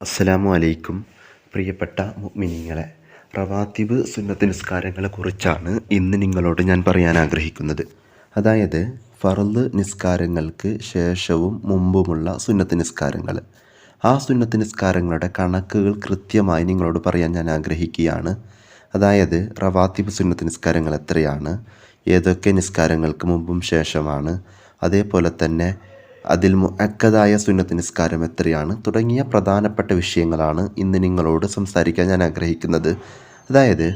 അസ്സലാമു അലൈക്കും. പ്രിയപ്പെട്ട മുഗ്മിനിങ്ങളെ റവാത്തിബ് സുന്നത്ത് നിസ്കാരങ്ങളെ കുറിച്ചാണ് ഇന്ന് നിങ്ങളോട് ഞാൻ പറയാൻ ആഗ്രഹിക്കുന്നത്. അതായത് ഫർൾ നിസ്കാരങ്ങൾക്ക് ശേഷവും മുമ്പുമുള്ള സുന്നത്ത് നിസ്കാരങ്ങൾ. ആ സുന്നത്ത് നിസ്കാരങ്ങളുടെ കണക്കുകൾ കൃത്യമായി നിങ്ങളോട് പറയാൻ ഞാൻ ആഗ്രഹിക്കുകയാണ്. അതായത് റവാത്തിബ് സുന്നത്ത് നിസ്കാരങ്ങൾ എത്രയാണ് ഏതൊക്കെ നിസ്കാരങ്ങൾക്ക് മുമ്പും ശേഷമാണ് അതേപോലെ തന്നെ അതിൽ മുഅക്കദായ സുന്നത്ത് നിസ്കാരം എത്രയാണ്? തുടങ്ങിയ പ്രധാനപ്പെട്ട വിഷയങ്ങളാണ് ഇന്ന് നിങ്ങളോട് സംസാരിക്കാൻ ഞാൻ ആഗ്രഹിക്കുന്നത്. അതായത്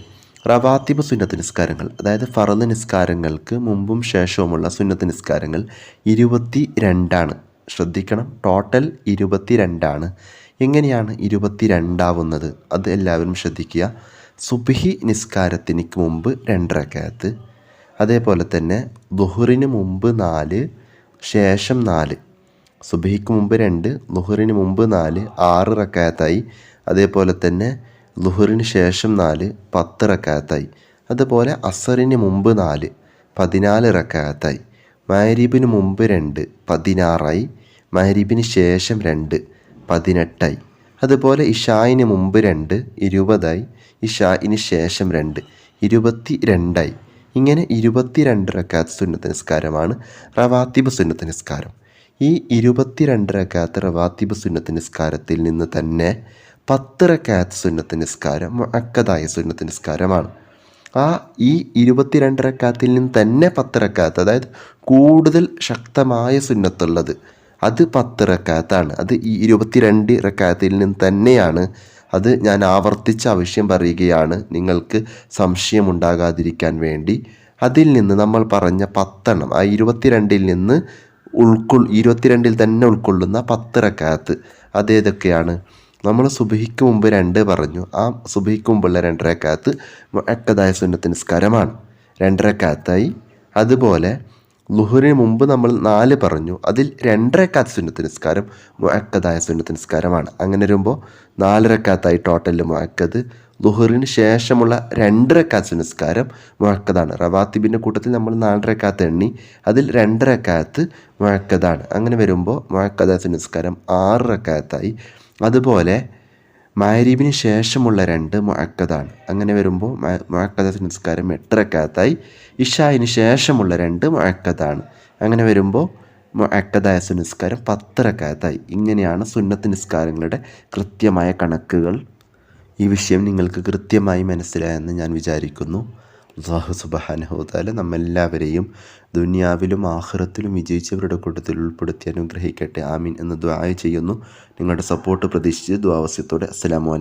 റവാത്തിബ് സുന്നത്ത് നിസ്കാരങ്ങൾ അതായത് ഫറദ് നിസ്കാരങ്ങൾക്ക് മുമ്പും ശേഷവുമുള്ള സുന്നത്ത് നിസ്കാരങ്ങൾ ഇരുപത്തി രണ്ടാണ് ശ്രദ്ധിക്കണം ടോട്ടൽ ഇരുപത്തി രണ്ടാണ് എങ്ങനെയാണ് ഇരുപത്തി രണ്ടാവുന്നത് അത് എല്ലാവരും ശ്രദ്ധിക്കുക. സുബ്ഹി നിസ്കാരത്തിന് മുമ്പ് രണ്ടരക്കകത്ത് അതേപോലെ തന്നെ ദുഹറിന് മുമ്പ് നാല് ശേഷം നാല്. സുബഹിക്ക് മുമ്പ് രണ്ട് ലുഹറിന് മുമ്പ് നാല് ആറ് റക്കായത്തായി. അതേപോലെ തന്നെ ലുഹറിന് ശേഷം നാല് പത്ത് റക്കായത്തായി. അതുപോലെ അസറിന് മുമ്പ് നാല് പതിനാല് റക്കായത്തായി. മഹരീബിന് മുമ്പ് രണ്ട് പതിനാറായി. മഹരീബിന് ശേഷം രണ്ട് പതിനെട്ടായി. അതുപോലെ ഇഷായിന് മുമ്പ് രണ്ട് ഇരുപതായി. ഇഷായിന് ശേഷം രണ്ട് ഇരുപത്തി രണ്ടായി. ഇങ്ങനെ ഇരുപത്തിരണ്ട് റക്കാത്ത് സുന്നത്ത് നിസ്കാരമാണ് റവാത്തിബ് സുന്നത്ത് നിസ്കാരം ഈ ഇരുപത്തിരണ്ട് റക്കാത്ത് റവാത്തിബ് സുന്നത്ത് നിസ്കാരത്തിൽ നിന്ന് തന്നെ പത്ത് റക്കാത്ത് സുന്നത്ത് നിസ്കാരം അക്കതായ സുന്നത്ത് നിസ്കാരമാണ് ആ ഈ ഇരുപത്തിരണ്ട് റക്കാത്തിൽ നിന്ന് തന്നെ പത്ത് റക്കാത്ത് അതായത് കൂടുതൽ ശക്തമായ സുന്നത്തുള്ളത് അത് പത്ത് റക്കാത്താണ് അത് ഈ ഇരുപത്തിരണ്ട് റക്കാത്തിൽ നിന്ന് തന്നെയാണ് അത് ഞാൻ ആവർത്തിച്ച് ആവശ്യം പറയുകയാണ്. നിങ്ങൾക്ക് സംശയമുണ്ടാകാതിരിക്കാൻ വേണ്ടി. അതിൽ നിന്ന് നമ്മൾ പറഞ്ഞ പത്തെണ്ണം ആ ഇരുപത്തിരണ്ടിൽ നിന്ന് ഉൾക്കൊൾ ഇരുപത്തിരണ്ടിൽ തന്നെ ഉൾക്കൊള്ളുന്ന പത്ത് റക്കാത്ത്. അതേതൊക്കെയാണ് നമ്മൾ സുബഹിക്ക് മുമ്പ് രണ്ട് പറഞ്ഞു. ആ സുബഹിക്ക് മുമ്പുള്ള രണ്ടരക്കാത്ത് അക്കതായ സുന്നത്തിന് നിസ്കാരമാണ്. രണ്ടരക്കാത്തായി അതുപോലെ ലുഹറിന് മുമ്പ് നമ്മൾ നാല് പറഞ്ഞു. അതിൽ രണ്ടരക്കാത്ത സുന്നത്ത് നിസ്കാരം മുഴക്കതായ സുന്നത്ത് നിസ്കാരമാണ്. അങ്ങനെ വരുമ്പോൾ നാലരക്കാത്തായി ടോട്ടൽ മുഴക്കത് ലുഹറിന് ശേഷമുള്ള രണ്ടരക്കാത്ത നിസ്കാരം മുഴക്കതാണ് റവാത്തിബിന്റെ കൂട്ടത്തിൽ നമ്മൾ നാലരക്കാത്ത എണ്ണി അതിൽ രണ്ടരക്കാത്ത് മുഴക്കതാണ് അങ്ങനെ വരുമ്പോൾ മുഴക്കതായ നിസ്കാരം ആറ് റക്കാത്തായി അതുപോലെ മാരീബിന് ശേഷമുള്ള രണ്ട് മുഴക്കതാണ് അങ്ങനെ വരുമ്പോൾ മുഅക്കദ നിസ്കാരം എട്ടരക്കാത്തായി ഇഷായിന് ശേഷമുള്ള രണ്ട് മുഴക്കതാണ് അങ്ങനെ വരുമ്പോൾ മുഅക്കദായ നിസ്കാരം പത്തരക്കാത്തായി ഇങ്ങനെയാണ് സുന്നത്ത് നിസ്കാരങ്ങളുടെ കൃത്യമായ കണക്കുകൾ. ഈ വിഷയം നിങ്ങൾക്ക് കൃത്യമായി മനസ്സിലായെന്ന് ഞാൻ വിചാരിക്കുന്നു. അള്ളാഹു സുബാനഹുദാല നമ്മെല്ലാവരെയും ദുനിയാവിലും ആഹ്റത്തിലും വിജയിച്ചവരുടെ കൂട്ടത്തിൽ ഉൾപ്പെടുത്തി അനുഗ്രഹിക്കട്ടെ. ആമീൻ എന്ന് ദ്വായ ചെയ്യുന്നു. നിങ്ങളുടെ സപ്പോർട്ട് പ്രതീക്ഷിച്ച് ദ്വാവസ്യത്തോടെ അസ്സലാമു